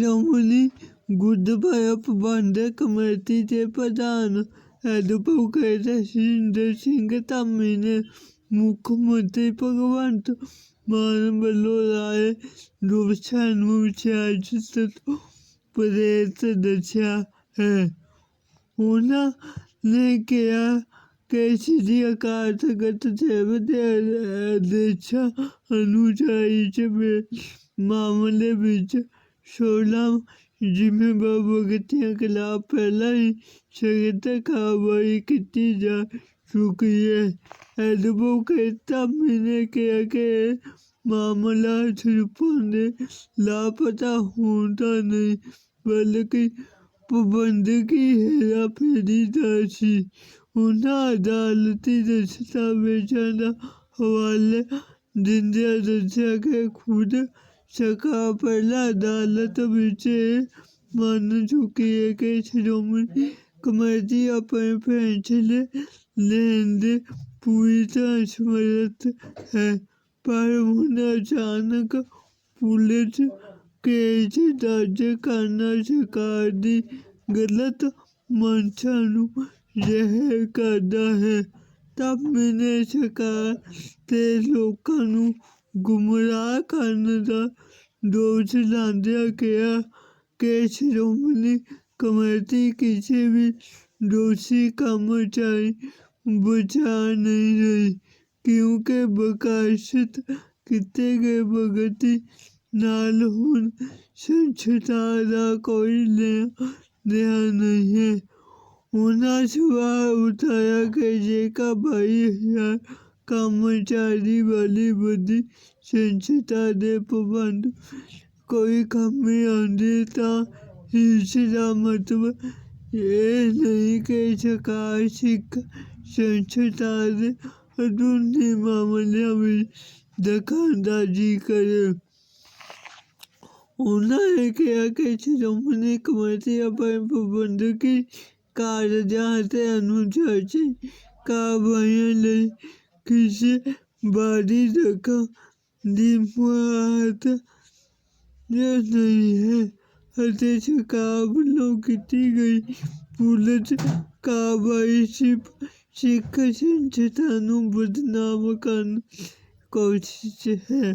شرونی گردو پربن committee کے پردھانتریت دسیا ہے انہوں نے کیا کہ شری اکالسائز معاملے سولہ جمع باب کہتے ہیں کہ آپ پہلا ہی سنگیتا کا کتنی جا چکی ہے ادبو کہتا میں نے کیا کہ معاملہ صرف نے لاپتہ ہوتا نہیں بلکہ پابندی کی ہیرا پھیری داسی انہیں عدالتی دستاویزاں دا حوالے دندیا دسیا کے خود شکا پہلا عدالت بچے مان چکی ہے کہ شرومن کمیٹی اپنے فیصلے لین پوری طرح سمرت ہے پر ہوں اچانک پولیس کیس درج کرنا سرکار کی غلط منشا نہر کرتا ہے تب میں نے سرکار کے لوگوں گمراہ دوس لیا کہ شولی کمرتی کسی بھی دوشی کام چاہیے بچا نہیں رہی کیونکہ برکاشت کی گتی ہوں دا کوئی دیا نہیں ہے انہاں نے سوال اٹھایا کہ کا بھائی ہے ਕਰਮਚਾਰੀ ਵਾਲੀ ਬੁੱਧੀ ਸੰਸਥਾ ਦੇ ਪ੍ਰਬੰਧ ਕੋਈ ਕਮੀ ਆਉਂਦੀ ਤਾਂ ਇਸ ਦਾ ਮਤਲਬ ਇਹ ਨਹੀਂ ਕਿ ਸਰਕਾਰ ਸਿੱਖ ਸੰਸਥਾ ਦੇ ਅਧੂਨੇ ਮਾਮਲਿਆਂ ਵਿੱਚ ਦਖਲਅੰਦਾਜ਼ੀ ਕਰੇ उन्होंने कहा कि श्रोमणी कमेटी अपने प्रबंधकी कार्य अनुशासन कार्रवाई مت نہیں ہےکار قابلوں کی گئی پورت کار سکھا بدنام کوشش ہے